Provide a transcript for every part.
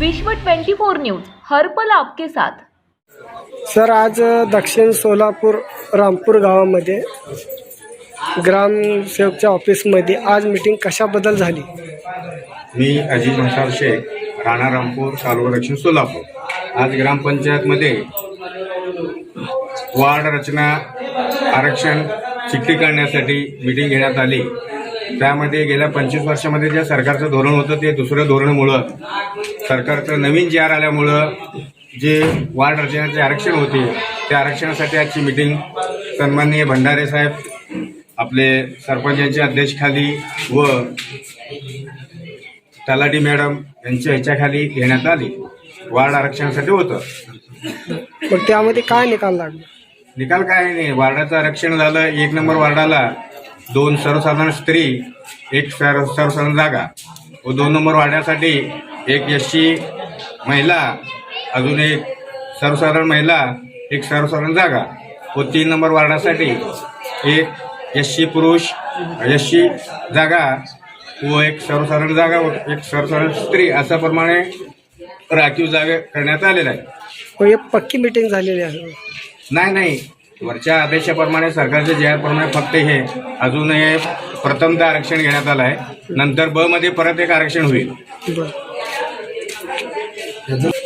विश्व 24 न्यूज हर्पल आपके साथ. सर आज दक्षिण सोलापूर रामपूर गावामध्ये ग्रामसेवकच्या ऑफिसमध्ये आज मीटिंग कशाबद्दल झाली? मी अजित म्हसार शेख राणा रामपूर तालुका दक्षिण सोलापूर. आज ग्रामपंचायतमध्ये वार्ड रचना आरक्षण चिठ्ठी करण्यासाठी मीटिंग घेण्यात आली. त्यामध्ये गेल्या पंचवीस वर्षामध्ये जे सरकारचं धोरण होतं ते दुसरं धोरणमुळं सरकारचं नवीन जी आर आल्यामुळं जे वार्ड रचनेचे आरक्षण होते त्या आरक्षणासाठी आजची मीटिंग सन्माननीय भंडारे साहेब आपले सरपंचांच्या अध्यक्षखाली व तलाठी मॅडम यांच्या ह्याच्याखाली घेण्यात आली. वार्ड आरक्षणासाठी होतं. मग त्यामध्ये काय निकाल लागला? निकाल काय नाही. वार्डाचं आरक्षण झालं एक नंबर वार्डाला दोन सर्वसाधारण स्त्री एक सर्व सर्वसाधारण जागा व दोन नंबर वार्डासाठी एक एससी महिला अजून एक सर्वसाधारण महिला एक सर्वसाधारण जागा. व तीन नंबर वार्डासाठी एक एससी पुरुष एससी जागा व एक सर्वसाधारण जागा व एक सर्वसाधारण स्त्री अशा प्रमाणे राखीव जागा करण्यात आलेला आहे. हे पक्की मीटिंग झालेली आहे. नाही नाही. वरच्या आदेशाप्रमाणे सरकारच्या जे फक्त हे अजून हे प्रथमतः आरक्षण घेण्यात आलं आहे नंतर ब मध्ये परत एक आरक्षण होईल.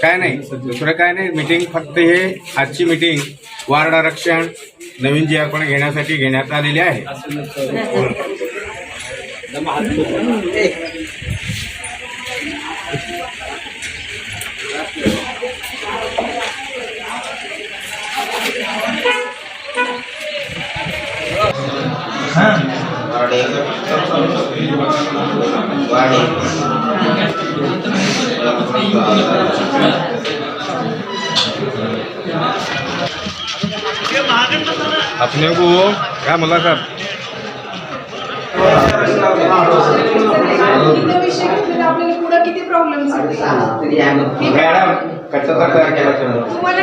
काय नाही. दुसरं काय नाही. मीटिंग फक्त हे आजची मीटिंग वार्ड आरक्षण नवीन जी आपण घेण्यासाठी घेण्यात आलेली आहे. अपने को काय मला सर? इतर विषय घेतलेले आपल्याला पुढे किती प्रॉब्लेम्स मॅडम कशाचा तयार केला. तुम्ही? तुम्हाला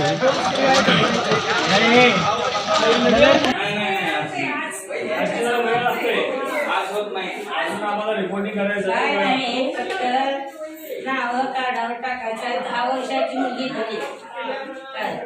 आहे. Society chairman. काय नाही फक्त नावं कार्डावर Saya cuma.